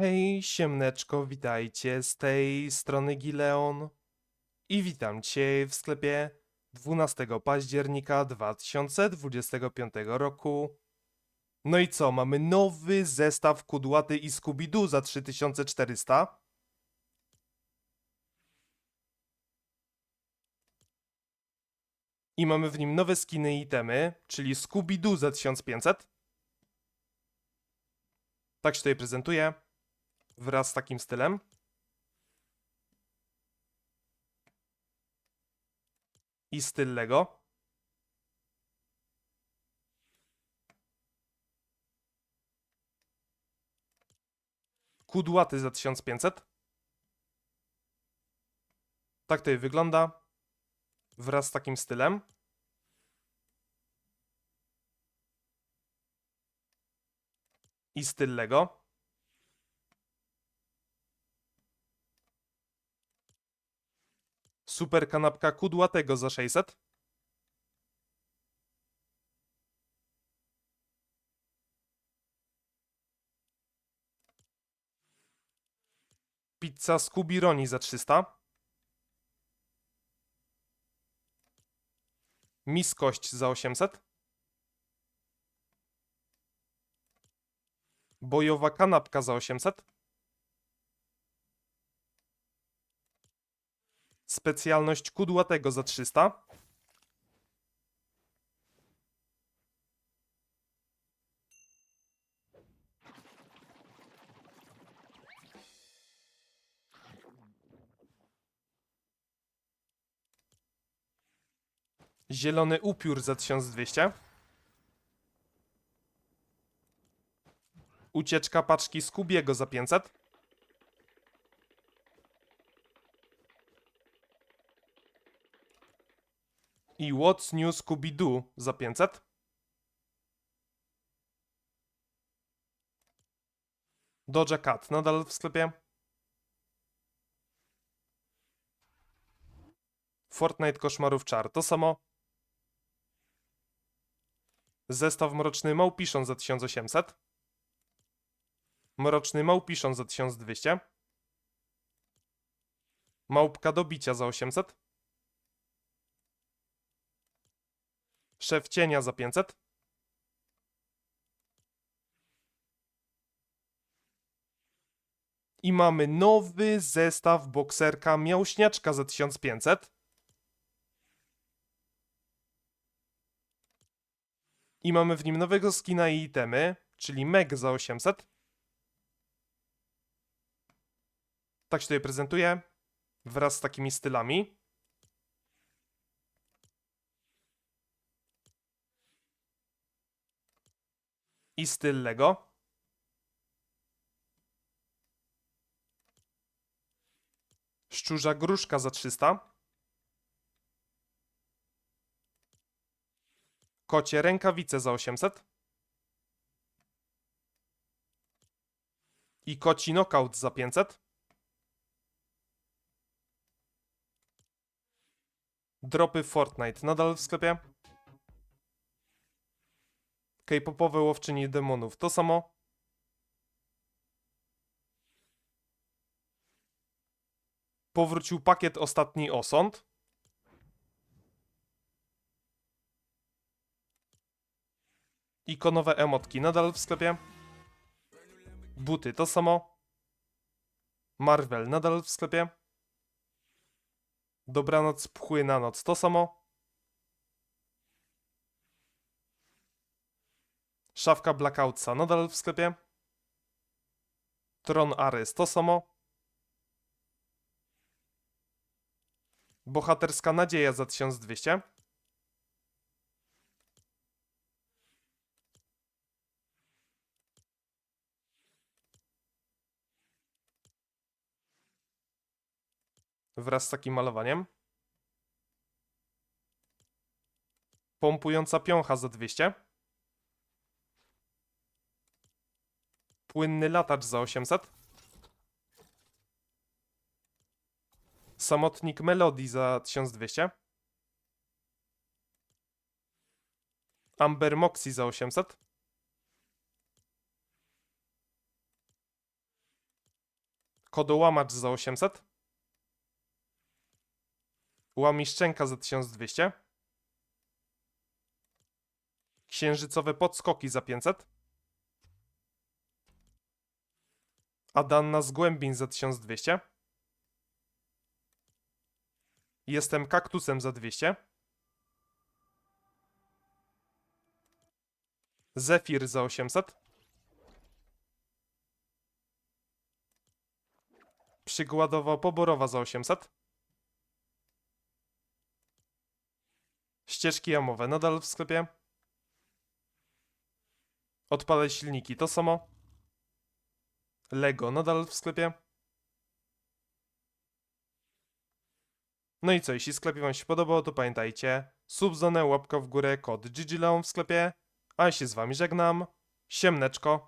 Hej, siemneczko, witajcie z tej strony Gileon i witam Cię w sklepie 12 października 2025 roku. No i co, mamy nowy zestaw Kudłaty i Scooby-Doo za 3400. I mamy w nim nowe skiny i itemy, czyli Scooby-Doo za 1500. Tak się tutaj prezentuje wraz z takim stylem. I styl Lego. Kudłaty za 1500. Tak to wygląda. Wraz z takim stylem. I styl Lego. Super kanapka kudłatego za 600. Pizza z kubironi za 300. Miskość za 800. Bojowa kanapka za 800. Specjalność kudłatego za 300. Zielony upiór za 1200. Ucieczka paczki z Kubiego za 500. I What's New Scooby-Doo za 500. Doja Cat nadal w sklepie. Fortnite Koszmarów Czar to samo. Zestaw Mroczny Małpiszon za 1800. Mroczny Małpiszon za 1200. Małpka do bicia za 800. Szef cienia za 500. I mamy nowy zestaw bokserka miałśniaczka za 1500. I mamy w nim nowego skina i itemy, czyli Meg za 800. Tak się tutaj prezentuje, wraz z takimi stylami. I styl Lego. Szczurza gruszka za 300. Kocie rękawice za 800. I koci knockout za 500. Dropy Fortnite nadal w sklepie. K-popowe łowczyni demonów to samo. Powrócił pakiet Ostatni Osąd. Ikonowe emotki nadal w sklepie. Buty to samo. Marvel nadal w sklepie. Dobranoc pchły na noc to samo. Szafka Blackoutsa nadal w sklepie. Tron Ares to samo. Bohaterska nadzieja za 1200. Wraz z takim malowaniem. Pompująca piącha za 200. Płynny latacz za 800. Samotnik Melodii za 1200. Amber Moxie za 800. Kodołamacz za 800. Łamiszczenka za 1200. Księżycowe podskoki za 500. Adanna z głębin za 1200. Jestem kaktusem za 200. Zefir za 800. Przykładowo poborowa za 800. Ścieżki jamowe nadal w sklepie. Odpalę silniki to samo. Lego nadal w sklepie. No i co, jeśli sklepie wam się podobał, to pamiętajcie, subzonę, łapka w górę, kod GGLeon w sklepie, a ja się z wami żegnam, siemneczko.